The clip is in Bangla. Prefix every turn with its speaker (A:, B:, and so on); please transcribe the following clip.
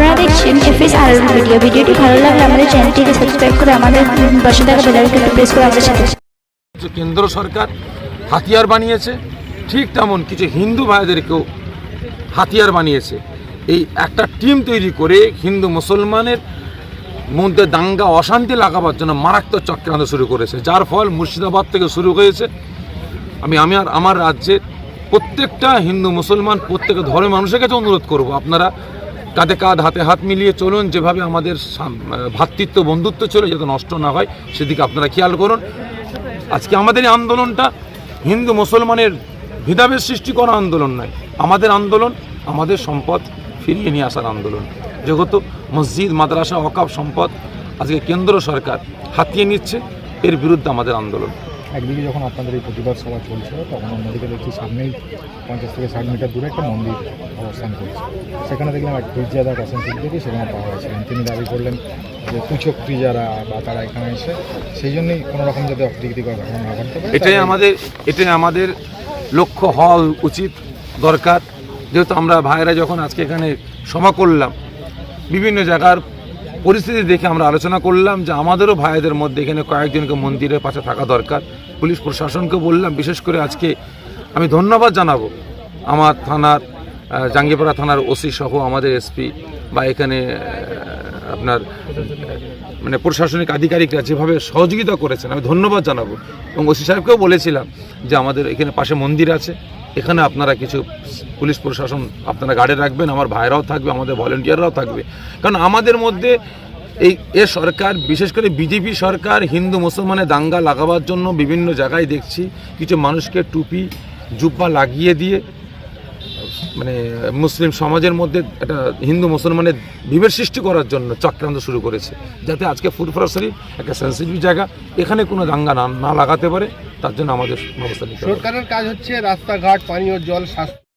A: আপনারা দেখছেন এফএস আর ভিডিও ভিডিওটি ভালো লাগলে আমাদের চ্যানেলটিকে সাবস্ক্রাইব করে আমাদের পাশে থাকা প্রেস করে আমাদের সাথে
B: কেন্দ্র সরকার হাতিয়ার বানিয়েছে, ঠিক তেমন কিছু হিন্দু ভাইদেরকেও হাতিয়ার বানিয়েছে। এই একটা টিম তৈরি করে হিন্দু মুসলমানের মধ্যে দাঙ্গা, অশান্তি লাগাবার জন্য মারাত্মক চক্রান্ত শুরু করেছে। যার ফল মুর্শিদাবাদ থেকে শুরু হয়েছে। আমি আমি আর আমার রাজ্যের প্রত্যেকটা হিন্দু মুসলমান প্রত্যেকটা ধর্মের মানুষের কাছে অনুরোধ করব আপনারা কাঁধে কাঁধ, হাতে হাত মিলিয়ে চলুন, যেভাবে আমাদের সাম- ভ্রাতৃত্ব বন্ধুত্ব ছিল যাতে নষ্ট না হয়, সেদিকে আপনারা খেয়াল করুন। আজকে আমাদের এই আন্দোলনটা হিন্দু মুসলমানের ভেদাভেদ সৃষ্টি করা আন্দোলন নয়। আমাদের আন্দোলন, আমাদের সম্পদ ফিরিয়ে নিয়ে আসার আন্দোলন। যেহেতু মসজিদ, মাদ্রাসা অকাপ সম্পদ আজকে কেন্দ্র সরকার হাতিয়ে নিচ্ছে, এর বিরুদ্ধে আমাদের আন্দোলন।
C: একদিকে যখন আপনাদের এই প্রতিবাদ সভা চলছিল, তখন অন্যদিকে দেখছি সামনেই পঞ্চাশ থেকে ষাট মিটার দূরে একটা মন্দির অবস্থান করেছে। সেখানে দেখলাম এক পীরজাদা কাসেম সিদ্দিকি সেখানে পাওয়া গেছিলেন তিনি দাবি করলেন যে কুচক যারা বা তারা এখানে এসে সেই জন্যই কোনো রকম যাতে অপ্রীতিকর ঘটনা না ঘটতে পারে
B: এটাই আমাদের এটাই আমাদের লক্ষ্য হওয়া উচিত, দরকার। যেহেতু আমরা ভাইরা যখন আজকে এখানে সভা করলাম, বিভিন্ন জায়গার পরিস্থিতি দেখে আমরা আলোচনা করলাম যে আমাদেরও ভাইদের মধ্যে এখানে কয়েকজনকে মন্দিরের পাশে থাকা দরকার। পুলিশ প্রশাসনকে বললাম, বিশেষ করে আজকে আমি ধন্যবাদ জানাব আমার থানার জাঙ্গিপাড়া থানার ওসি সহ আমাদের এসপি বা এখানে আপনার মানে প্রশাসনিক আধিকারিকরা যেভাবে সহযোগিতা করেছেন, আমি ধন্যবাদ জানাব। এবং ওসি সাহেবকেও বলেছিলাম যে আমাদের এখানে পাশে মন্দির আছে। এখানে আপনারা কিছু পুলিশ প্রশাসন আপনারা গার্ডে রাখবেন, আমার ভাইরাও থাকবে, আমাদের ভলেন্টিয়াররাও থাকবে। কারণ আমাদের মধ্যে এই এ সরকার, বিশেষ করে বিজেপি সরকার, হিন্দু, মুসলমানের দাঙ্গা লাগাবার জন্য বিভিন্ন জায়গায় দেখছি, কিছু মানুষকে টুপি, জুব্বা লাগিয়ে দিয়ে মানে মুসলিম সমাজের মধ্যে একটা হিন্দু, মুসলমানের বিভেদ সৃষ্টি করার জন্য চক্রান্ত শুরু করেছে, যাতে আজকে ফুরফুরা একটা সেন্সিটিভ জায়গা, এখানে কোনো দাঙ্গা না না লাগাতে পারে। তার জন্য আমাদের ব্যবস্থা নিতে
D: সরকারের কাজ হচ্ছে রাস্তাঘাট পানীয় জল স্বাস্থ্য।